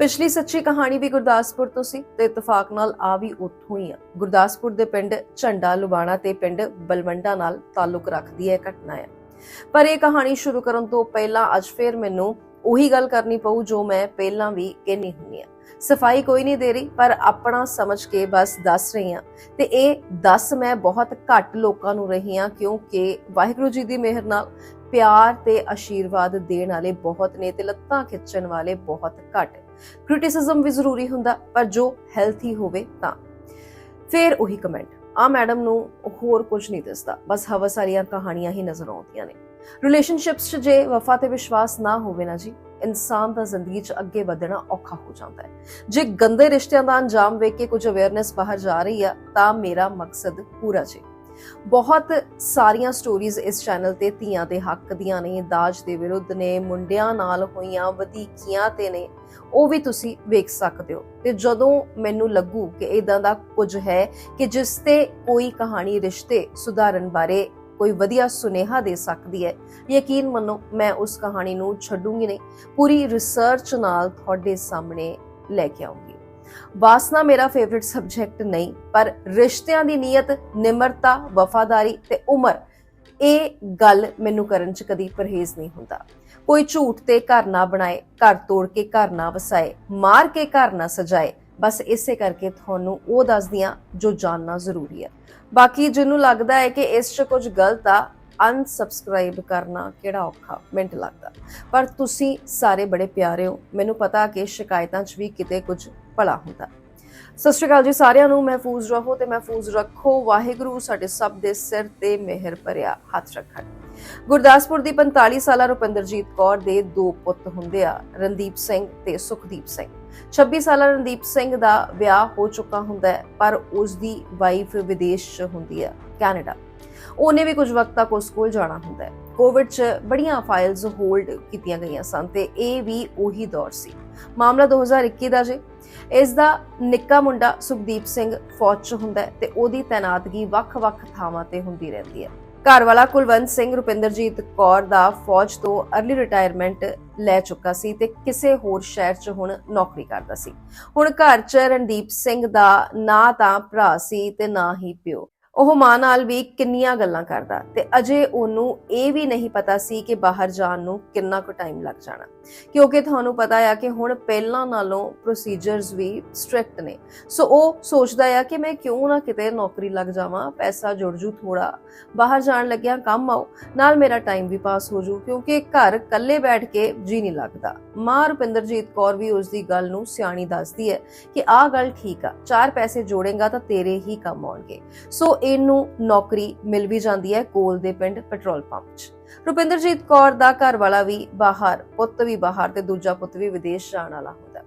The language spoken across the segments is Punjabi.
ਪਿਛਲੀ ਸੱਚੀ ਕਹਾਣੀ ਵੀ ਗੁਰਦਾਸਪੁਰ ਤੋਂ ਸੀ ਤੇ ਇਤਫਾਕ ਨਾਲ ਆ ਵੀ ਉੱਥੋਂ ਹੀ ਆ। ਗੁਰਦਾਸਪੁਰ ਦੇ ਪਿੰਡ ਝੰਡਾ ਲੁਬਾਣਾ ਤੇ ਪਿੰਡ ਬਲਵੰਡਾ ਨਾਲ ਤਾਲੁਕ ਰੱਖਦੀ ਹੈ ਘਟਨਾ ਹੈ ਪਰ ਇਹ ਕਹਾਣੀ ਸ਼ੁਰੂ ਕਰਨ ਤੋਂ ਪਹਿਲਾਂ ਅੱਜ ਫੇਰ ਮੈਨੂੰ ਉਹੀ ਗੱਲ ਕਰਨੀ ਪਊ ਜੋ ਮੈਂ ਪਹਿਲਾਂ ਵੀ ਕਹਿਨੀ ਹੁੰਨੀ ਆ। ਸਫ਼ਾਈ ਕੋਈ ਨਹੀਂ ਦੇ ਰਹੀ, ਪਰ ਆਪਣਾ ਸਮਝ ਕੇ ਬਸ ਦੱਸ ਰਹੀ ਹਾਂ ਤੇ ਇਹ ਦੱਸ ਮੈਂ ਬਹੁਤ ਘੱਟ ਲੋਕਾਂ ਨੂੰ ਰਹੀ ਹਾਂ ਕਿਉਂਕਿ ਵਾਹਿਗੁਰੂ ਜੀ ਦੀ ਮਿਹਰ ਨਾਲ ਪਿਆਰ ਤੇ ਆਸ਼ੀਰਵਾਦ ਦੇਣ ਵਾਲੇ ਬਹੁਤ ਨੇ ਤੇ ਲੱਤਾਂ ਖਿੱਚਣ ਵਾਲੇ ਬਹੁਤ ਘੱਟ ਕ੍ਰਿਟਿਸਿਜ਼ਮ ਵੀ ਜ਼ਰੂਰੀ ਹੁੰਦਾ, ਪਰ ਜੋ ਹੈਲਥੀ ਹੋਵੇ ਤਾਂ। ਫਿਰ ਉਹੀ ਕਮੈਂਟ ਆ ਮੈਡਮ ਨੂੰ ਹੋਰ ਕੁਝ ਨਹੀਂ ਦਿਸਦਾ। ਬਸ ਹਵਾ ਸਾਰੀਆਂ ਕਹਾਣੀਆਂ ਹੀ ਨਜ਼ਰ ਆਉਂਦੀਆਂ ਨੇ। ਰਿਲੇਸ਼ਨਸ਼ਿਪਸ 'ਚ ਜੇ ਵਫਾ ਤੇ ਵਿਸ਼ਵਾਸ ਨਾ ਹੋਵੇ ਨਾ ਜੀ, ਇਨਸਾਨ ਦਾ ਜ਼ਿੰਦਗੀ 'ਚ ਅੱਗੇ ਵਧਣਾ ਔਖਾ ਹੋ ਜਾਂਦਾ ਹੈ। ਜੇ ਗੰਦੇ ਰਿਸ਼ਤਿਆਂ ਦਾ ਅੰਜਾਮ ਵੇਖ ਕੇ ਕੁਝ ਅਵੇਅਰਨੈਸ ਬਾਹਰ ਜਾ ਰਹੀ ਆ, ਤਾਂ ਮੇਰਾ ਮਕਸਦ ਪੂਰਾ ਜੀ। ਬਹੁਤ ਸਾਰੀਆਂ ਸਟੋਰੀਜ਼ ਇਸ ਚੈਨਲ ਤੇ ਧੀਆਂ ਦੇ ਹੱਕ ਦੀਆਂ ਨੇ, ਦਾਜ ਦੇ ਵਿਰੁੱਧ ਨੇ, ਮੁੰਡਿਆਂ ਨਾਲ ਹੋਈਆਂ ਵਧੀਕੀਆਂ ਤੇ ਨੇ, ਉਹ ਵੀ ਤੁਸੀਂ ਵੇਖ ਸਕਦੇ ਹੋ। ਤੇ ਜਦੋਂ ਮੈਨੂੰ ਲੱਗੂ ਕਿ ਇਦਾਂ ਦਾ ਕੁਝ ਹੈ ਕਿ ਜਿਸ ਤੇ ਕੋਈ ਕਹਾਣੀ, ਰਿਸ਼ਤੇ ਸੁਧਾਰਨ ਬਾਰੇ ਕੋਈ ਵਧੀਆ ਸੁਨੇਹਾ ਦੇ ਸਕਦੀ ਹੈ, ਯਕੀਨ ਮੰਨੋ ਮੈਂ ਉਸ ਕਹਾਣੀ ਨੂੰ ਛੱਡੂੰਗੀ ਨਹੀਂ। ਪੂਰੀ ਰਿਸਰਚ ਨਾਲ ਤੁਹਾਡੇ ਸਾਹਮਣੇ ਲੈ ਕੇ ਆਉਂਗੀ। ਵਾਸਨਾ ਮੇਰਾ ਫੇਵਰਿਟ ਸਬਜੈਕਟ ਨਹੀਂ, ਪਰ ਰਿਸ਼ਤਿਆਂ ਦੀ ਨੀਅਤ, ਨਿਮਰਤਾ, ਵਫਾਦਾਰੀ ਤੇ ਉਮਰ, ਇਹ ਗੱਲ ਮੈਨੂੰ ਕਰਨ ਚ ਕਦੀ ਪਰਹੇਜ਼ ਨਹੀਂ ਹੁੰਦਾ। ਕੋਈ ਝੂਠ ਤੇ ਘਰ ਨਾ ਬਣਾਏ, ਘਰ ਤੋੜ ਕੇ ਘਰ ਨਾ ਵਸਾਏ, ਮਾਰ ਕੇ ਘਰ ਨਾ ਸਜਾਏ, ਬਸ ਇਸੇ ਕਰਕੇ ਤੁਹਾਨੂੰ ਉਹ ਦੱਸਦੀਆਂ ਜੋ ਜਾਣਨਾ ਜ਼ਰੂਰੀ ਹੈ। ਬਾਕੀ ਜਿਹਨੂੰ ਲੱਗਦਾ ਹੈ ਕਿ ਇਸ 'ਚ ਕੁਝ ਗਲਤ ਆ ਅਨਸਬਸਕ੍ਰਾਈਬ ਕਰਨਾ ਕਿਹੜਾ ਔਖਾ? ਮਿੰਟ ਲੱਗਦਾ। ਪਰ ਤੁਸੀਂ ਸਾਰੇ ਬੜੇ ਪਿਆਰੇ ਹੋ। ਮੈਨੂੰ ਪਤਾ ਕਿ ਸ਼ਿਕਾਇਤਾਂ 'ਚ ਵੀ ਕਿਤੇ ਕੁਝ ਭਲਾ ਹੁੰਦਾ। ਸਤਿ ਸ਼੍ਰੀ ਅਕਾਲ ਜੀ ਸਾਰਿਆਂ ਨੂੰ। ਮਹਿਫੂਜ਼ ਰਹੋ ਤੇ ਮਹਿਫੂਜ਼ ਰੱਖੋ। ਵਾਹਿਗੁਰੂ ਸਾਡੇ ਸਭ ਦੇ ਸਿਰ ਤੇ ਮਿਹਰ ਭਰਿਆ, ਹੱਥ ਰੱਖਣ। ਗੁਰਦਾਸਪੁਰ ਦੀ 45 ਸਾਲਾ ਰੁਪਿੰਦਰਜੀਤ ਕੌਰ ਦੇ ਦੋ ਪੁੱਤ ਹੁੰਦੇ ਆ, ਰਣਦੀਪ ਸਿੰਘ ਤੇ ਸੁਖਦੀਪ ਸਿੰਘ। 26 ਸਾਲਾ ਰਣਦੀਪ ਸਿੰਘ ਦਾ ਵਿਆਹ ਹੋ ਚੁੱਕਾ ਹੁੰਦਾ ਹੈ, ਪਰ ਉਸ ਦੀ ਵਾਈਫ ਵਿਦੇਸ਼ 'ਚ ਹੁੰਦੀ ਹੈ, ਕੈਨੇਡਾ। ਉਹਨੇ ਵੀ ਕੁਝ ਵਕਤ ਤੱਕ ਉਸ ਕੋਲ ਜਾਣਾ ਹੁੰਦਾ ਹੈ। ਕੋਵਿਡ 'ਚ ਬੜੀਆਂ ਫਾਈਲਸ ਹੋਲਡ ਕੀਤੀਆਂ ਗਈਆਂ ਸਨ ਤੇ ਇਹ ਵੀ ਉਹੀ ਦੌਰ ਸੀ। ਮਾਮਲਾ 2021 ਦਾ ਜੇ। ਇਸ ਦਾ ਨਿੱਕਾ ਮੁੰਡਾ ਸੁਖਦੀਪ ਸਿੰਘ ਫੌਜ 'ਚ ਹੁੰਦਾ ਹੈ ਤੇ ਉਹਦੀ ਤਾਇਨਾਤਗੀ ਵੱਖ-ਵੱਖ ਥਾਵਾਂ ਤੇ ਹੁੰਦੀ ਰਹਿੰਦੀ ਹੈ। ਘਰ ਵਾਲਾ ਕੁਲਵੰਤ ਸਿੰਘ ਰੁਪਿੰਦਰਜੀਤ ਕੌਰ ਦਾ ਫੌਜ ਤੋਂ ਅਰਲੀ ਰਿਟਾਇਰਮੈਂਟ ਲੈ ਚੁੱਕਾ ਸੀ ਤੇ ਕਿਸੇ ਹੋਰ ਸ਼ਹਿਰ 'ਚ ਹੁਣ ਨੌਕਰੀ ਕਰਦਾ ਸੀ। ਹੁਣ ਘਰ 'ਚ ਰਣਦੀਪ ਸਿੰਘ ਦਾ ਨਾ ਤਾਂ ਭਰਾ ਸੀ ਤੇ ਨਾ ਹੀ ਪਿਓ। ਉਹ ਮਾਂ ਨਾਲ ਵੀ ਕਿੰਨੀਆਂ ਗੱਲਾਂ ਕਰਦਾ ਤੇ ਅਜੇ ਉਹਨੂੰ ਇਹ ਵੀ ਨਹੀਂ ਪਤਾ ਸੀ ਕਿ ਬਾਹਰ ਜਾਣ ਨੂੰ ਕਿੰਨਾ ਕੁ ਟਾਈਮ ਲੱਗ ਜਾਣਾ। ਕਿਉਂਕਿ ਤੁਹਾਨੂੰ ਪਤਾ ਆ ਕਿ ਹੁਣ ਪਹਿਲਾਂ ਨਾਲੋਂ ਪ੍ਰੋਸੀਜਰਸ ਵੀ ਸਟ੍ਰਿਕਟ ਨੇ। ਸੋ ਉਹ ਸੋਚਦਾ ਆ ਕਿ ਮੈਂ ਕਿਉਂ ਨਾ ਕਿਤੇ ਨੌਕਰੀ ਲੱਗ ਜਾਵਾਂ, ਪੈਸਾ ਜੁੜ ਜੂ ਥੋੜਾ ਬਾਹਰ ਜਾਣ ਲੱਗਿਆ ਕੰਮ ਆਓ, ਨਾਲ ਮੇਰਾ ਟਾਈਮ ਵੀ ਪਾਸ ਹੋ ਜੂ, ਕਿਉਂਕਿ ਘਰ ਇਕੱਲੇ ਬੈਠ ਕੇ ਜੀ ਨਹੀਂ ਲੱਗਦਾ। ਮਾਂ ਰੁਪਿੰਦਰਜੀਤ ਕੌਰ ਵੀ ਉਸ ਦੀ ਗੱਲ ਨੂੰ ਸਿਆਣੀ ਦੱਸਦੀ ਹੈ ਕਿ ਆਹ ਗੱਲ ਠੀਕ ਆ, ਚਾਰ ਪੈਸੇ ਜੋੜੇਗਾ ਤਾਂ ਤੇਰੇ ਹੀ ਕੰਮ ਆਉਣਗੇ। ਸੋ ਇਹਨੂੰ ਨੌਕਰੀ ਮਿਲ ਵੀ ਜਾਂਦੀ ਹੈ ਕੋਲ ਦੇ ਪਿੰਡ ਪੈਟਰੋਲ ਪੰਪ 'ਚ। ਰੁਪਿੰਦਰਜੀਤ ਕੌਰ ਦਾ ਘਰ ਵਾਲਾ ਵੀ ਬਾਹਰ, ਪੁੱਤ ਵੀ ਬਾਹਰ ਤੇ ਦੂਜਾ ਪੁੱਤ ਵੀ ਵਿਦੇਸ਼ ਜਾਣ ਵਾਲਾ ਹੁੰਦਾ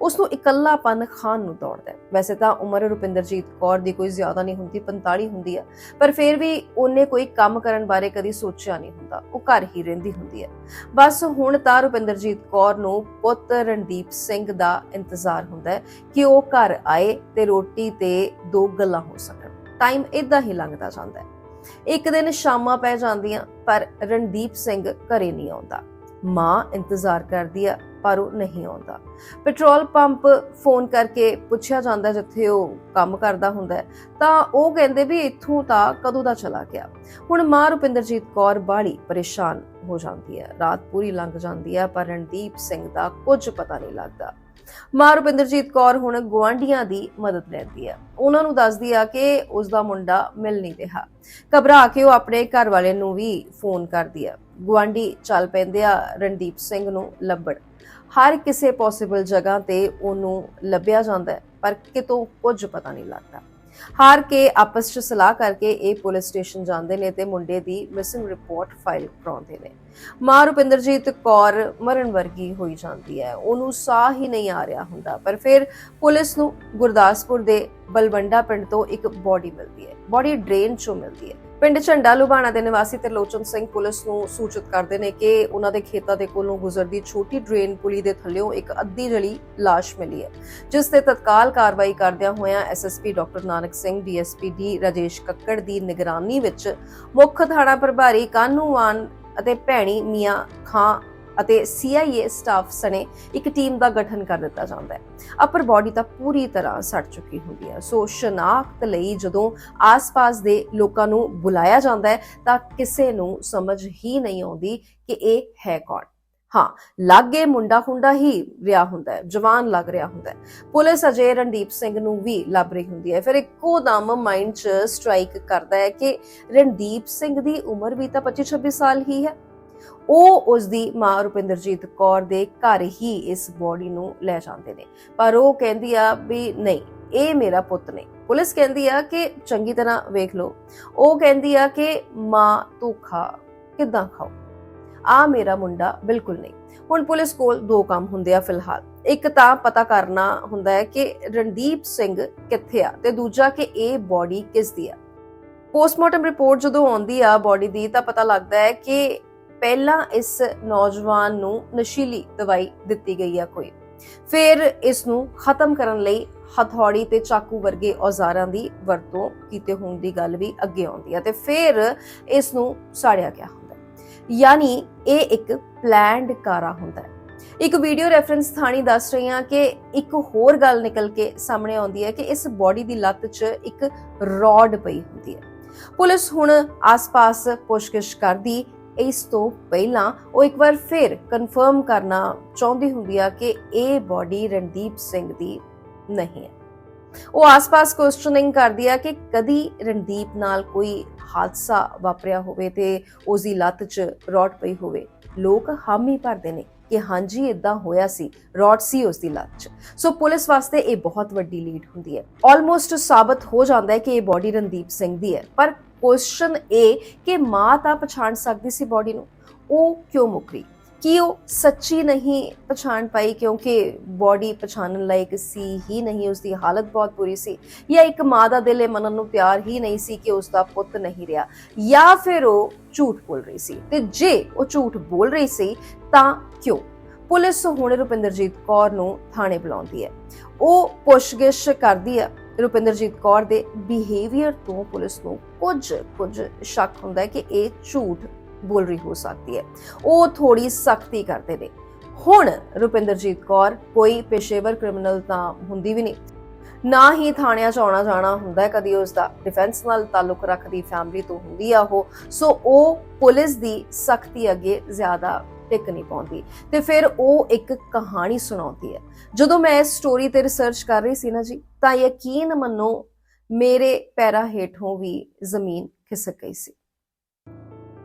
ਉਸ ਨੂੰ ਇਕੱਲਾਪਨ ਖਾਨ ਨੂੰ ਦੌੜਦਾ ਹੈ। ਵੈਸੇ ਤਾਂ ਉਮਰ ਰੁਪਿੰਦਰਜੀਤ ਕੌਰ ਦੀ ਕੋਈ ਜ਼ਿਆਦਾ ਨਹੀਂ ਹੁੰਦੀ 45 ਹੁੰਦੀ ਹੈ, ਪਰ ਫਿਰ ਵੀ ਉਹਨੇ ਕੋਈ ਕੰਮ ਕਰਨ ਬਾਰੇ ਕਦੀ ਸੋਚਿਆ ਨਹੀਂ ਹੁੰਦਾ। ਉਹ ਘਰ ਹੀ ਰਹਿੰਦੀ ਹੁੰਦੀ ਹੈ। ਬਸ ਹੁਣ ਤਾਂ ਰੁਪਿੰਦਰਜੀਤ ਕੌਰ ਨੂੰ ਪੁੱਤ ਰਣਦੀਪ ਸਿੰਘ ਦਾ ਇੰਤਜ਼ਾਰ ਹੁੰਦਾ ਹੈ ਕਿ ਉਹ ਘਰ ਆਏ ਤੇ ਰੋਟੀ ਤੇ ਦੋ ਗੱਲਾਂ ਹੋ ਸਕਣ। ਟਾਈਮ ਇਦਾਂ ਹੀ ਲੰਘਦਾ ਜਾਂਦਾ ਹੈ। ਇੱਕ ਦਿਨ ਸ਼ਾਮਾਂ ਪੈ ਜਾਂਦੀਆਂ, ਪਰ ਰਣਦੀਪ ਸਿੰਘ ਘਰੇ ਨਹੀਂ ਆਉਂਦਾ। ਮਾਂ ਇੰਤਜ਼ਾਰ ਕਰਦੀ ਆ, ਪਰ ਉਹ ਨਹੀਂ ਆਉਂਦਾ। ਪੈਟਰੋਲ ਪੰਪ ਫੋਨ ਕਰਕੇ ਪੁੱਛਿਆ ਜਾਂਦਾ, ਜਿੱਥੇ ਉਹ ਕੰਮ ਕਰਦਾ ਹੁੰਦਾ ਤਾਂ ਉਹ ਕਹਿੰਦੇ ਵੀ ਇੱਥੋਂ ਤਾਂ ਕਦੋਂ ਦਾ ਚਲਾ ਗਿਆ। ਹੁਣ ਮਾਂ ਰੁਪਿੰਦਰਜੀਤ ਕੌਰ ਬਾੜੀ ਪਰੇਸ਼ਾਨ ਹੋ ਜਾਂਦੀ ਹੈ। ਰਾਤ ਪੂਰੀ ਲੰਘ ਜਾਂਦੀ ਹੈ, ਪਰ ਰਣਦੀਪ ਸਿੰਘ ਦਾ ਕੁਝ ਪਤਾ ਨਹੀਂ ਲੱਗਦਾ। ਮਾਂ ਰੁਪਿੰਦਰਜੀਤ ਕੌਰ ਹੁਣ ਗੁਆਂਢੀਆਂ ਦੀ ਮਦਦ ਲੈਂਦੀ ਹੈ ਉਹਨਾਂ ਨੂੰ ਦੱਸਦੀ ਆ ਕਿ ਉਸ ਦਾ ਮੁੰਡਾ ਮਿਲ ਨਹੀਂ ਰਿਹਾ। ਘਬਰਾ ਕੇ ਉਹ ਆਪਣੇ ਘਰ ਵਾਲੇ ਨੂੰ ਵੀ ਫੋਨ ਕਰਦੀ ਆ। ਗੁਆਂਢੀ ਚੱਲ ਪੈਂਦੇ ਆ ਰਣਦੀਪ ਸਿੰਘ ਨੂੰ ਲੱਭਣ। ਹਰ ਕਿਸੇ ਪੋਸੀਬਲ ਜਗ੍ਹਾ ਤੇ ਉਹਨੂੰ ਲੱਭਿਆ ਜਾਂਦਾ ਪਰ ਕਿਤੋਂ ਕੁਝ ਪਤਾ ਨਹੀਂ ਲੱਗਦਾ। ਹਾਰ ਕੇ ਆਪਸ 'ਚ ਸਲਾਹ ਕਰਕੇ ਇਹ ਪੁਲਿਸ ਸਟੇਸ਼ਨ ਜਾਂਦੇ ਨੇ ਤੇ ਮੁੰਡੇ ਦੀ ਮਿਸਿੰਗ ਰਿਪੋਰਟ ਫਾਈਲ ਕਰਾਉਂਦੇ ਨੇ। ਮਾਂ ਰੁਪਿੰਦਰਜੀਤ ਕੌਰ ਮਰਨ ਵਰਗੀ ਹੋਈ ਜਾਂਦੀ ਹੈ। ਉਹਨੂੰ ਸਾਹ ਹੀ ਨਹੀਂ ਆ ਰਿਹਾ ਹੁੰਦਾ, ਪਰ ਫਿਰ ਪੁਲਿਸ ਨੂੰ ਗੁਰਦਾਸਪੁਰ ਦੇ ਬਲਵੰਡਾ ਪਿੰਡ ਤੋਂ ਇੱਕ ਬੋਡੀ ਮਿਲਦੀ ਹੈ। ਬੋਡੀ ਡਰੇਨ ਚੋਂ ਮਿਲਦੀ ਹੈ। ਪਿੰਡ ਝੰਡਾ ਲੁਬਾਣਾ ਦੇ ਨਿਵਾਸੀ ਤਰਲੋਚਨ ਸਿੰਘ ਪੁਲਿਸ ਨੂੰ ਸੂਚਿਤ ਕਰਦੇ ਨੇ ਕਿ ਉਹਨਾਂ ਦੇ ਖੇਤਾਂ ਦੇ ਕੋਲੋਂ ਗੁਜ਼ਰਦੀ ਛੋਟੀ ਡਰੇਨ ਪੁਲੀ ਦੇ ਥੱਲੇੋਂ ਇੱਕ ਅੱਧੀ ਜਲੀ ਲਾਸ਼ ਮਿਲੀ ਹੈ, ਜਿਸ ਤੇ ਤਤਕਾਲ ਕਾਰਵਾਈ ਕਰਦਿਆਂ ਹੋਇਆਂ SSP doctor Nanak Singh DSP D Rajesh Kakkar ਦੀ ਨਿਗਰਾਨੀ ਵਿੱਚ ਮੁੱਖ ਥਾਣਾ ਪ੍ਰਭਾਰੀ ਕਾਨੂੰਵਾਨ ਅਤੇ ਭੈਣੀ ਮੀਆਂ ਖਾਂ ਅਤੇ CIA ਸਟਾਫ ਸਣੇ ਇੱਕ ਟੀਮ ਦਾ ਗਠਨ ਕਰ ਦਿੱਤਾ ਜਾਂਦਾ ਹੈ। ਅਪਰ ਬਾਡੀ ਤਾਂ ਪੂਰੀ ਤਰ੍ਹਾਂ ਸੜ ਚੁੱਕੀ ਹੁੰਦੀ ਹੈ। ਸੋ ਸ਼ਨਾਖਤ ਲਈ ਜਦੋਂ ਆਸ-ਪਾਸ ਦੇ ਲੋਕਾਂ ਨੂੰ ਬੁਲਾਇਆ ਜਾਂਦਾ ਹੈ, ਤਾਂ ਕਿਸੇ ਨੂੰ ਸਮਝ ਹੀ ਨਹੀਂ ਆਉਂਦੀ ਕਿ ਇਹ ਹੈ ਕੌਣ। ਹਾਂ, ਲਾਗੇ ਮੁੰਡਾ ਹੁੰਦਾ ਹੀ ਰਿਹਾ ਹੁੰਦਾ ਹੈ, ਜਵਾਨ ਲੱਗ ਰਿਹਾ ਹੁੰਦਾ ਹੈ। ਪੁਲਿਸ ਅਜੇ ਰਣਦੀਪ ਸਿੰਘ ਨੂੰ ਵੀ ਲੱਭ ਰਹੀ ਹੁੰਦੀ ਹੈ। ਫਿਰ ਇੱਕੋ ਦਮ ਮਾਈਂਡ 'ਚ ਸਟ੍ਰਾਈਕ ਕਰਦਾ ਹੈ ਕਿ ਰਣਦੀਪ ਸਿੰਘ ਦੀ ਉਮਰ ਵੀ ਤਾਂ 25-26 ਸਾਲ ਹੀ ਹੈ। ਉਹ ਉਸ ਦੀ ਮਾਂ ਰੁਪਿੰਦਰਜੀਤ ਕੌਰ ਦੇ ਘਰ ਹੀ ਇਸ ਬੋਡੀ ਨੂੰ ਲੈ ਜਾਂਦੇ ਨੇ। ਪਰ ਉਹ ਕਹਿੰਦੀ ਆ ਵੀ ਨਹੀਂ, ਇਹ ਮੇਰਾ ਪੁੱਤ ਨਹੀਂ ਪੁਲਿਸ ਕਹਿੰਦੀ ਆ ਕਿ ਚੰਗੀ ਤਰ੍ਹਾਂ ਵੇਖ ਲਓ। ਉਹ ਕਹਿੰਦੀ ਆ ਕਿ ਮਾਂ ਤੂੰ ਖਾ ਕਿੱਦਾਂ ਖਾਓ ਆ ਮੇਰਾ ਮੁੰਡਾ ਬਿਲਕੁਲ ਨਹੀਂ। ਹੁਣ ਪੁਲਿਸ ਕੋਲ ਦੋ ਕੰਮ ਹੁੰਦੇ ਆ ਫਿਲਹਾਲ। ਇੱਕ ਤਾਂ ਪਤਾ ਕਰਨਾ ਹੁੰਦਾ ਹੈ ਕਿ ਰਣਦੀਪ ਸਿੰਘ ਕਿੱਥੇ ਆ ਤੇ ਦੂਜਾ ਕਿ ਇਹ ਬੋਡੀ ਕਿਸ ਦੀ ਆ। ਪੋਸਟਮਾਰਟਮ ਰਿਪੋਰਟ ਜਦੋਂ ਆਉਂਦੀ ਆ ਬੋਡੀ ਦੀ ਤਾਂ ਪਤਾ ਲੱਗਦਾ ਹੈ ਕਿ ਪਹਿਲਾਂ ਇਸ ਨੌਜਵਾਨ ਨੂੰ ਨਸ਼ੀਲੀ ਦਵਾਈ ਦਿੱਤੀ ਗਈ ਹੈ ਕੋਈ। ਫਿਰ ਇਸ ਨੂੰ ਖਤਮ ਕਰਨ ਲਈ ਹਥੌੜੀ ਤੇ ਚਾਕੂ ਵਰਗੇ ਔਜ਼ਾਰਾਂ ਦੀ ਵਰਤੋਂ ਕੀਤੇ ਹੋਣ ਦੀ ਗੱਲ ਵੀ ਅੱਗੇ ਆਉਂਦੀ ਹੈ ਤੇ ਫਿਰ ਇਸ ਨੂੰ ਸਾੜਿਆ ਗਿਆ ਹੁੰਦਾ ਯਾਨੀ ਇਹ ਇੱਕ ਪਲਾਨਡ ਕਾਰਾ ਹੁੰਦਾ ਹੈ। ਇੱਕ ਵੀਡੀਓ ਰੈਫਰੈਂਸ ਥਾਣੀ ਦੱਸ ਰਹੀ ਹਾਂ ਕਿ ਇੱਕ ਹੋਰ ਗੱਲ ਨਿਕਲ ਕੇ ਸਾਹਮਣੇ ਆਉਂਦੀ ਹੈ ਕਿ ਇਸ ਬੋਡੀ ਦੀ ਲੱਤ 'ਚ ਇੱਕ ਰੋਡ ਪਈ ਹੁੰਦੀ ਹੈ। ਪੁਲਿਸ ਹੁਣ ਆਸ-ਪਾਸ ਪੁੱਛਗਿੱਛ ਕਰਦੀ ਇਸ ਤੋਂ ਪਹਿਲਾਂ ਉਹ ਇੱਕ ਵਾਰ ਫਿਰ ਕਨਫਰਮ ਕਰਨਾ ਚਾਹੁੰਦੀ ਹੁੰਦੀ ਆ ਕਿ ਇਹ ਬੋਡੀ ਰਣਦੀਪ ਸਿੰਘ ਦੀ ਨਹੀਂ ਹੈ। ਉਹ ਆਸ-ਪਾਸ ਕੁਐਸਚਨਿੰਗ ਕਰਦੀ ਆ ਕਿ ਕਦੀ ਰਣਦੀਪ ਨਾਲ ਕੋਈ ਹਾਦਸਾ ਵਾਪਰਿਆ ਹੋਵੇ ਤੇ ਉਸ ਦੀ ਲੱਤ 'ਚ ਰੋਡ ਪਈ ਹੋਵੇ। ਲੋਕ ਹਾਮੀ ਭਰਦੇ ਨੇ। ਕਿ ਹਾਂਜੀ ਇਦਾਂ ਹੋਇਆ ਸੀ। ਰੋਡ ਸੀ ਉਸ ਦੀ ਲੱਤ 'ਚ। ਸੋ ਪੁਲਿਸ ਵਾਸਤੇ ਇਹ ਬਹੁਤ ਵੱਡੀ ਲੀਡ ਹੁੰਦੀ ਹੈ। ਆਲਮੋਸਟ ਸਾਬਤ ਹੋ ਜਾਂਦਾ ਹੈ ਕਿ ਇਹ ਬੋਡੀ ਰਣਦੀਪ ਸਿੰਘ ਦੀ ਹੈ। ਪਰ ਕੁਐਸਚਨ ਇਹ ਕਿ ਮਾਂ ਤਾਂ ਪਛਾਣ ਸਕਦੀ ਸੀ ਬੋਡੀ ਨੂੰ? ਉਹ ਕਿਉਂ ਮੁਕਰੀ? ਕਿ ਉਹ ਸੱਚੀ ਨਹੀਂ ਪਛਾਣ ਪਾਈ ਕਿਉਂਕਿ ਬੋਡੀ ਪਛਾਣਨ ਲਾਇਕ ਸੀ ਹੀ ਨਹੀਂ ਉਸ ਦੀ ਹਾਲਤ ਬਹੁਤ ਬੁਰੀ ਸੀ ਜਾਂ ਇੱਕ ਮਾਂ ਦਾ ਦਿਲ ਇਹ ਮੰਨਣ ਨੂੰ ਤਿਆਰ ਹੀ ਨਹੀਂ ਸੀ ਕਿ ਉਸ ਦਾ ਪੁੱਤ ਨਹੀਂ ਰਿਹਾ ਜਾਂ ਫਿਰ ਉਹ ਝੂਠ ਬੋਲ ਰਹੀ ਸੀ ਤੇ ਜੇ ਉਹ ਝੂਠ ਬੋਲ ਰਹੀ ਸੀ ਤਾਂ ਕਿਉਂ ਪੁਲਿਸ ਹੁਣ ਰੁਪਿੰਦਰਜੀਤ ਕੌਰ ਨੂੰ ਥਾਣੇ ਬੁਲਾਉਂਦੀ ਹੈ ਉਹ ਪੁੱਛਗਿੱਛ ਕਰਦੀ ਹੈ ਰੁਪਿੰਦਰਜੀਤ ਕੌਰ ਦੇ ਬਿਹੇਵੀਅਰ ਤੋਂ ਪੁਲਿਸ ਨੂੰ ਕੁਝ ਕੁਝ ਸ਼ੱਕ ਹੁੰਦਾ ਹੈ ਕਿ ਇਹ ਝੂਠ ਬੋਲ ਰਹੀ ਹੋ ਸਕਦੀ ਹੈ। ਉਹ ਥੋੜੀ ਸਖਤੀ ਕਰਦੇ ਨੇ। ਹੁਣ ਰੁਪਿੰਦਰਜੀਤ ਕੌਰ ਕੋਈ ਪੇਸ਼ੇਵਰ ਕ੍ਰਿਮੀਨਲ ਤਾਂ ਹੁੰਦੀ ਵੀ ਨਹੀਂ। ਨਾ ਹੀ ਥਾਣਿਆਂ 'ਚ ਆਉਣਾ ਜਾਣਾ ਹੁੰਦਾ ਹੈ, ਕਦੀ ਉਸ ਦਾ ਡਿਫੈਂਸ ਨਾਲ ਤਾਲੁਕ ਰੱਖਦੀ ਫੈਮਿਲੀ ਤੋਂ ਹੁੰਦੀ ਆ ਉਹ। ਸੋ ਉਹ ਪੁਲਿਸ ਦੀ ਸਖਤੀ ਅੱਗੇ ਜ਼ਿਆਦਾ ਟਿਕ ਨਹੀਂ ਪਾਉਂਦੀ। ਤੇ ਫਿਰ ਉਹ ਇੱਕ ਕਹਾਣੀ ਸੁਣਾਉਂਦੀ ਹੈ। ਜਦੋਂ ਮੈਂ ਇਸ ਸਟੋਰੀ ਤੇ ਰਿਸਰਚ ਕਰ ਰਹੀ ਸੀ ਨਾ ਜੀ, ਤਾਂ ਯਕੀਨ ਮੰਨੋ ਮੇਰੇ ਪੈਰਾਂ ਹੇਠੋਂ ਵੀ ਜ਼ਮੀਨ ਖਿਸਕ ਗਈ ਸੀ।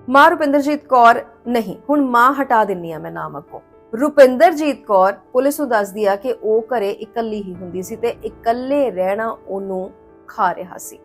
ਮਾਂ ਰੁਪਿੰਦਰਜੀਤ ਕੌਰ ਨਹੀਂ, ਹੁਣ ਮਾਂ ਹਟਾ ਦਿੰਨੀ ਆ ਮੈਂ ਨਾਮ ਅੱਗੋਂ। ਰੁਪਿੰਦਰਜੀਤ ਕੌਰ ਪੁਲਿਸ ਨੂੰ ਦੱਸਦੀ ਆ ਕਿ ਉਹ ਘਰੇ ਇਕੱਲੀ ਹੀ ਹੁੰਦੀ ਸੀ ਤੇ ਇਕੱਲੇ ਰਹਿਣਾ ਉਹਨੂੰ ਖਾ ਰਿਹਾ ਸੀ।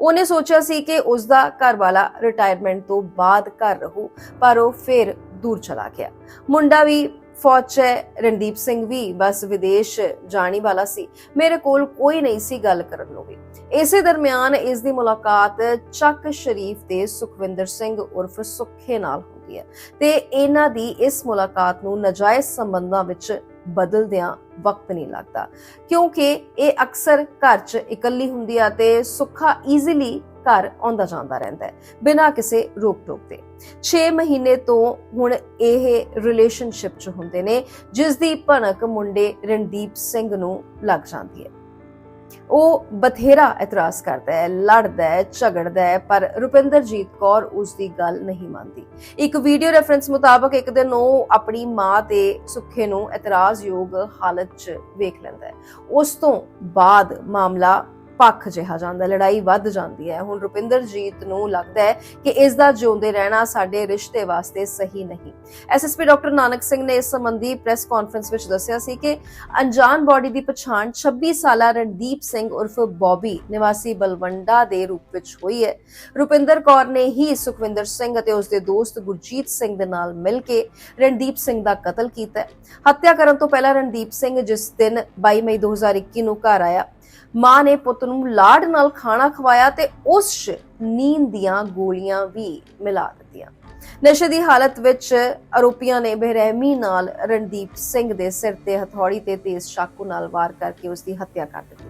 ਉਹਨੇ ਸੋਚਿਆ ਸੀ ਕਿ ਉਸ ਦਾ ਘਰ ਵਾਲਾ ਰਿਟਾਇਰਮੈਂਟ ਤੋਂ ਬਾਅਦ ਘਰ ਰਹੂ, ਪਰ ਉਹ ਫਿਰ ਦੂਰ ਚਲਾ ਗਿਆ। ਮੁੰਡਾ ਵੀ ਫੌਜ 'ਚ ਹੈ, ਰਣਦੀਪ ਸਿੰਘ ਵੀ ਬਸ ਵਿਦੇਸ਼ ਜਾਣੀ ਵਾਲਾ ਸੀ। ਮੇਰੇ ਕੋਲ ਕੋਈ ਨਹੀਂ ਸੀ ਗੱਲ ਕਰਨ ਨੂੰ ਵੀ। ਇਸੇ ਦਰਮਿਆਨ ਇਸ ਦੀ ਮੁਲਾਕਾਤ ਚੱਕ ਸ਼ਰੀਫ ਤੇ ਸੁਖਵਿੰਦਰ ਸਿੰਘ ਉਰਫ ਸੁੱਖੇ ਨਾਲ ਹੁੰਦੀ ਹੈ। ਤੇ ਇਹਨਾਂ ਦੀ ਇਸ ਮੁਲਾਕਾਤ ਨੂੰ ਨਜਾਇਜ਼ ਸੰਬੰਧਾਂ ਵਿੱਚ ਬਦਲਦਿਆਂ ਵਕਤ ਨਹੀਂ ਲੱਗਦਾ। ਕਿਉਂਕਿ ਇਹ ਅਕਸਰ ਘਰ 'ਚ ਇਕੱਲੀ ਹੁੰਦੀ ਆ ਤੇ ਸੁੱਖਾ ਈਜ਼ੀਲੀ ਘਰ ਆਉਂਦਾ ਜਾਂਦਾ ਰਹਿੰਦਾ ਹੈ, ਬਿਨਾਂ ਕਿਸੇ ਰੋਕ ਟੋਕ ਦੇ। 6 ਮਹੀਨੇ ਤੋਂ ਹੁਣ ਇਹ ਰਿਲੇਸ਼ਨਸ਼ਿਪ 'ਚ ਹੁੰਦੇ ਨੇ, ਜਿਸ ਦੀ ਭਣਕ ਮੁੰਡੇ ਰਣਦੀਪ ਸਿੰਘ ਨੂੰ ਲੱਗ ਜਾਂਦੀ ਹੈ। ਉਹ ਬਥੇਰਾ ਇਤਰਾਜ਼ ਕਰਦਾ ਹੈ, ਲੜਦਾ ਹੈ, ਝਗੜਦਾ ਹੈ, ਪਰ ਰੁਪਿੰਦਰਜੀਤ ਕੌਰ ਉਸ ਦੀ ਗੱਲ ਨਹੀਂ ਮੰਨਦੀ। ਇੱਕ ਵੀਡੀਓ ਰੈਫਰੈਂਸ ਮੁਤਾਬਕ ਇੱਕ ਦਿਨ ਉਹ ਆਪਣੀ ਮਾਂ ਤੇ ਸੁੱਖੇ ਨੂੰ ਇਤਰਾਜ਼ਯੋਗ ਹਾਲਤ 'ਚ ਵੇਖ ਲੈਂਦਾ ਹੈ। ਉਸ ਤੋਂ ਬਾਅਦ ਮਾਮਲਾ ਪੱਖ ਜਿਹਾ ਜਾਂਦਾ, ਲੜਾਈ ਵੱਧ ਜਾਂਦੀ ਹੈ। ਹੁਣ ਰੁਪਿੰਦਰਜੀਤ ਨੂੰ ਲੱਗਦਾ ਹੈ ਕਿ ਇਸ ਦਾ ਜਿਉਂਦੇ ਰਹਿਣਾ ਸਾਡੇ ਰਿਸ਼ਤੇ ਵਾਸਤੇ ਸਹੀ ਨਹੀਂ। ਐਸਐਸਪੀ ਡਾਕਟਰ ਨਾਨਕ ਸਿੰਘ ਨੇ ਇਸ ਸੰਬੰਧੀ ਪ੍ਰੈਸ ਕਾਨਫਰੰਸ ਵਿੱਚ ਦੱਸਿਆ ਸੀ ਕਿ ਅਣਜਾਣ ਬਾਡੀ ਦੀ ਪਛਾਣ 26 ਸਾਲਾ ਰਣਦੀਪ ਸਿੰਘ ਉਰਫ ਬੌਬੀ ਨਿਵਾਸੀ ਬਲਵੰਡਾ ਦੇ ਰੂਪ ਵਿੱਚ ਹੋਈ ਹੈ। ਰੁਪਿੰਦਰ ਕੌਰ ਨੇ ਹੀ ਸੁਖਵਿੰਦਰ ਸਿੰਘ ਅਤੇ ਉਸ ਦੇ ਦੋਸਤ ਗੁਰਜੀਤ ਸਿੰਘ ਦੇ ਨਾਲ ਮਿਲ ਕੇ ਰਣਦੀਪ ਸਿੰਘ ਦਾ ਕਤਲ ਕੀਤਾ ਹੱਤਿਆ ਕਰਨ ਤੋਂ ਪਹਿਲਾਂ ਰਣਦੀਪ ਸਿੰਘ ਜਿਸ ਦਿਨ 22 ਮਈ 2021 ਨੂੰ ਘਰ ਆਇਆ ਮਾਂ ਨੇ ਪੁੱਤ ਨੂੰ ਲਾਡ ਨਾਲ ਖਾਣਾ ਖਵਾਇਆ ਤੇ ਉਸ 'ਚ ਨੀਂਦ ਦੀਆਂ ਗੋਲੀਆਂ ਵੀ ਮਿਲਾ ਦਿੱਤੀਆਂ। ਨਸ਼ੇ ਦੀ ਹਾਲਤ ਵਿੱਚ ਆਰੋਪੀਆਂ ਨੇ ਬੇਰਹਿਮੀ ਨਾਲ ਰਣਦੀਪ ਸਿੰਘ ਦੇ ਸਿਰ ਤੇ ਹਥੌੜੀ ਤੇ ਤੇਜ਼ ਚਾਕੂ ਨਾਲ ਵਾਰ ਕਰਕੇ ਉਸ ਦੀ ਹੱਤਿਆ ਕਰ ਦਿੱਤੀ।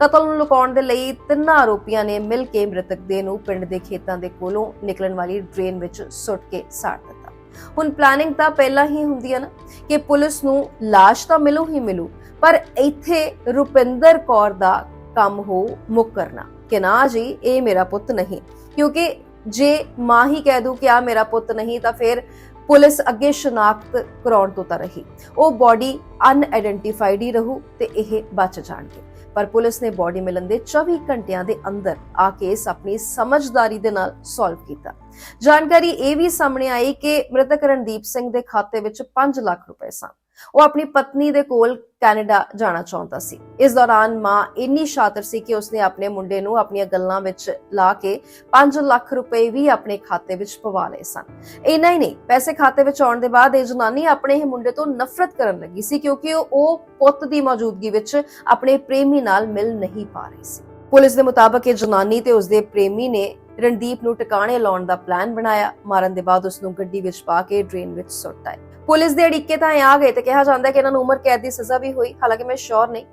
ਕਤਲ ਨੂੰ ਲੁਕਾਉਣ ਦੇ ਲਈ ਤਿੰਨਾਂ ਆਰੋਪੀਆਂ ਨੇ ਮਿਲ ਕੇ ਮ੍ਰਿਤਕ ਦੇਹ ਨੂੰ ਪਿੰਡ ਦੇ ਖੇਤਾਂ ਦੇ ਕੋਲੋਂ ਨਿਕਲਣ ਵਾਲੀ ਡਰੇਨ ਵਿੱਚ ਸੁੱਟ ਕੇ ਸਾੜ ਦਿੱਤਾ। ਹੁਣ ਪਲੈਨਿੰਗ ਤਾਂ ਪਹਿਲਾਂ ਹੀ ਹੁੰਦੀ ਹੈ ਨਾ ਕਿ ਪੁਲਿਸ ਨੂੰ ਲਾਸ਼ ਤਾਂ ਮਿਲੂ ਹੀ ਮਿਲੂ ਪਰ ਇੱਥੇ ਰੁਪਿੰਦਰ ਕੌਰ ਦਾ ਕੰਮ ਹੋ ਮੁਕਰਨਾ। ਕਿ ਨਾ ਜੀ, ਇਹ ਮੇਰਾ ਪੁੱਤ ਨਹੀਂ। ਕਿਉਂਕਿ ਜੇ ਮਾਂ ਹੀ ਕਹਿ ਦੂ ਕਿ ਆ ਮੇਰਾ ਪੁੱਤ ਨਹੀਂ, ਤਾਂ ਫਿਰ ਪੁਲਿਸ ਅੱਗੇ ਸ਼ਨਾਖਤ ਕਰਾਉਣ ਤੋਂ ਤਾਂ ਰਹੀ। ਉਹ ਬਾਡੀ ਅਨਆਇਡੈਂਟੀਫਾਈਡ ਹੀ ਰਹੂ ਤੇ ਇਹ ਬਚ ਜਾਣਗੇ। ਪਰ ਪੁਲਿਸ ਨੇ ਬਾਡੀ ਮਿਲਣ ਦੇ 24 ਘੰਟਿਆਂ ਦੇ ਅੰਦਰ ਆ ਕੇਸ ਆਪਣੀ ਸਮਝਦਾਰੀ ਦੇ ਨਾਲ ਸੋਲਵ ਕੀਤਾ। ਜਾਣਕਾਰੀ ਇਹ ਵੀ ਸਾਹਮਣੇ ਆਈ ਕਿ ਮ੍ਰਿਤਕ ਰਣਦੀਪ ਸਿੰਘ ਦੇ ਖਾਤੇ ਵਿੱਚ 5 ਲੱਖ ਰੁਪਏ ਸਨ। ਉਹ ਆਪਣੀ ਪਤਨੀ ਦੇ ਕੋਲ ਕੈਨੇਡਾ ਜਾਣਾ ਚਾਹੁੰਦਾ ਸੀ। ਇਸ ਦੌਰਾਨ ਮਾਂ ਇੰਨੀ ਸ਼ਾਤਰ ਸੀ ਕਿ ਉਸਨੇ ਆਪਣੇ ਮੁੰਡੇ ਨੂੰ ਆਪਣੀਆਂ ਗੱਲਾਂ ਵਿੱਚ ਲਾ ਕੇ 5 ਲੱਖ ਰੁਪਏ ਵੀ ਆਪਣੇ ਖਾਤੇ ਵਿੱਚ ਪਵਾ ਲਏ ਸਨ। ਇੰਨਾ ਹੀ ਨਹੀਂ, ਪੈਸੇ ਖਾਤੇ ਵਿੱਚ ਆਉਣ ਦੇ ਬਾਅਦ ਇਹ ਜਨਾਨੀ ਆਪਣੇ ਹੀ ਮੁੰਡੇ ਤੋਂ ਨਫ਼ਰਤ ਕਰਨ ਲੱਗੀ ਸੀ ਕਿਉਂਕਿ ਉਹ- ਉਹ ਪੁੱਤ ਦੀ ਮੌਜੂਦਗੀ ਵਿੱਚ ਆਪਣੇ ਪ੍ਰੇਮੀ ਨਾਲ ਮਿਲ ਨਹੀਂ ਪਾ ਰਹੀ ਸੀ। ਪੁਲਿਸ ਦੇ ਮੁਤਾਬਕ ਇਹ ਜਨਾਨੀ ਤੇ ਉਸਦੇ ਪ੍ਰੇਮੀ ਨੇ ਰਣਦੀਪ ਨੂੰ ਟਿਕਾਣੇ ਲਾਉਣ ਦਾ ਪਲਾਨ ਬਣਾਇਆ। ਮਾਰਨ ਦੇ ਬਾਅਦ ਉਸ ਨੂੰ ਗੱਡੀ ਵਿੱਚ ਪਾ ਕੇ ਡਰੇਨ ਵਿੱਚ ਸੁੱਟ ਆਏ। ਪੁਲਿਸ ਦੇ ਅੜਿੱਕੇ ਤਾਂ ਆ ਗਏ ਤੇ ਕਿਹਾ ਜਾਂਦਾ ਕਿ ਇਹਨਾਂ ਨੂੰ ਉਮਰ ਕੈਦ ਦੀ ਸਜ਼ਾ ਵੀ ਹੋਈ। ਹਾਲਾਂਕਿ ਮੈਂ ਸ਼ੋਰ ਨਹੀਂ।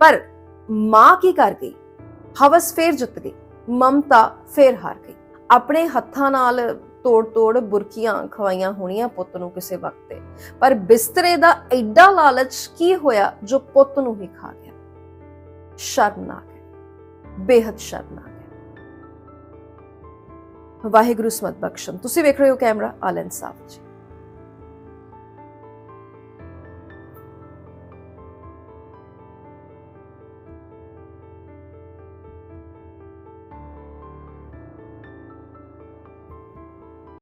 ਪਰ ਮਾਂ ਕੀ ਕਰ ਗਈ? ਹਵਸ ਫੇਰ ਜਿੱਤ ਗਈ। ਮਮਤਾ ਫੇਰ ਹਾਰ ਗਈ। ਆਪਣੇ ਹੱਥਾਂ ਨਾਲ ਤੋੜ ਤੋੜ ਬੁਰਕੀਆਂ ਖਵਾਈਆਂ ਹੋਣੀਆਂ ਪੁੱਤ ਨੂੰ ਕਿਸੇ ਵਕਤ ਤੇ। ਪਰ ਬਿਸਤਰੇ ਦਾ ਐਡਾ ਲਾਲਚ ਕੀ ਹੋਇਆ ਜੋ ਪੁੱਤ ਨੂੰ ਹੀ ਖਾ ਗਿਆ? ਸ਼ਰਮਨਾਕ ਹੈ। ਬੇहद ਸ਼ਰਮਨਾਕ। ਵਾਹਿਗੁਰੂ ਸਮਤ ਬਖਸ਼ਮ ਤੁਸੀਂ ਵੇਖ ਰਹੇ ਹੋ ਕੈਮਰਾ ਆਲ ਇਨਸਾਫ ਜੀ।